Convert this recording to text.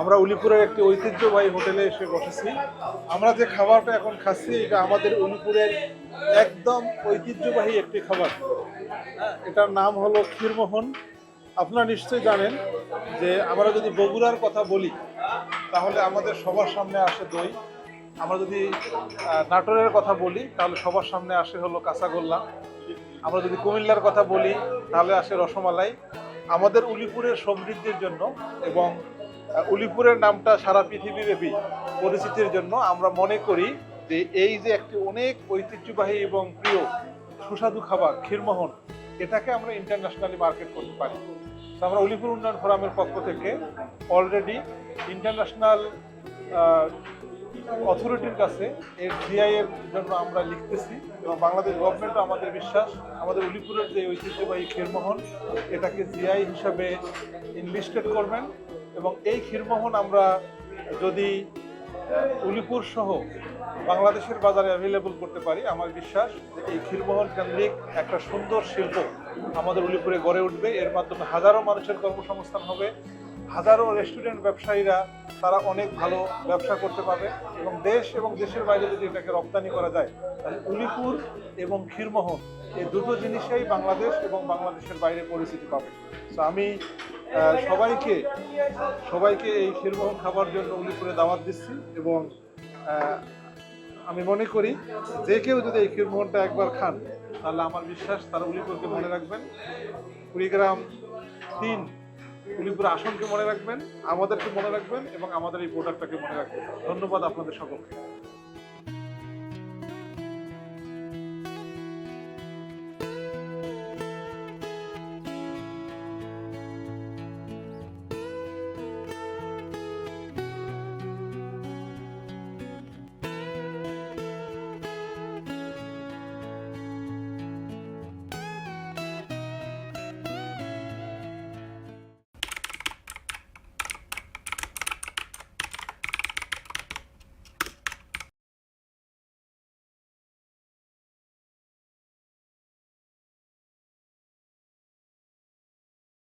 আমরা উলিপুরের একটি ঐতিহ্যবাহী হোটেলে এসে বসেছি। আমরা যে খাবারটা এখন খাচ্ছি, এটা আমাদের উলিপুরের একদম ঐতিহ্যবাহী একটি খাবার। এটার নাম হলো ক্ষীরমোহন। আপনারা নিশ্চয়ই জানেন যে আমরা যদি বগুড়ার কথা বলি, তাহলে আমাদের সবার সামনে আসে দই। আমরা যদি নাটোরের কথা বলি, তাহলে সবার সামনে আসে হলো কাঁচাগোল্লা। আমরা যদি কুমিল্লার কথা বলি, তাহলে আসে রসমালাই। আমাদের উলিপুরের সমৃদ্ধির জন্য এবং উলিপুরের নামটা সারা পৃথিবীব্যাপী পরিচিতির জন্য আমরা মনে করি যে এই যে একটি অনেক ঐতিহ্যবাহী এবং প্রিয় সুস্বাদু খাবার, ক্ষীরমোহন, এটাকে আমরা ইন্টারন্যাশনালি মার্কেট করতে পারি। আমরা উলিপুর উন্নয়ন ফোরামের পক্ষ থেকে অলরেডি ইন্টারন্যাশনাল অথরিটির কাছে এর জিআই এর জন্য আমরা লিখতেছি এবং বাংলাদেশ গভর্নমেন্টও আমাদের বিশ্বাস, আমাদের উলিপুরের যে ঐতিহ্যবাহী ক্ষীরমোহন, এটাকে জিআই হিসাবে ইনলিস্টেড করবেন। এবং এই ক্ষীরমোহন আমরা যদি উলিপুর সহ বাংলাদেশের বাজারে অ্যাভেলেবল করতে পারি, আমার বিশ্বাস যে এই ক্ষীরমোহন কেন্দ্রিক একটা সুন্দর শিল্প আমাদের উলিপুরে গড়ে উঠবে। এর মাধ্যমে হাজারো মানুষের কর্মসংস্থান হবে, হাজারো রেস্টুরেন্ট ব্যবসায়ীরা তারা অনেক ভালো ব্যবসা করতে পারবে এবং দেশ এবং দেশের বাইরে যদি এটাকে রপ্তানি করা যায়, তাহলে উলিপুর এবং ক্ষীরমোহন এই দুটো জিনিসেই বাংলাদেশ এবং বাংলাদেশের বাইরে পরিচিতি পাবে। তো আমি সবাইকে সবাইকে এই ক্ষীরমোহন খাবার জন্য উলিপুরে দাওয়াত দিচ্ছি এবং আমি মনে করি যে কেউ যদি এই ক্ষীরমোহনটা একবার খান, তাহলে আমার বিশ্বাস তারা উলিপুরকে মনে রাখবেন। কুড়িগ্রাম তিন উলিপুর আসনকে মনে রাখবেন, আমাদেরকে মনে রাখবেন এবং আমাদের এই প্রোডাক্টটাকে মনে রাখবেন। ধন্যবাদ আপনাদের সকলকে।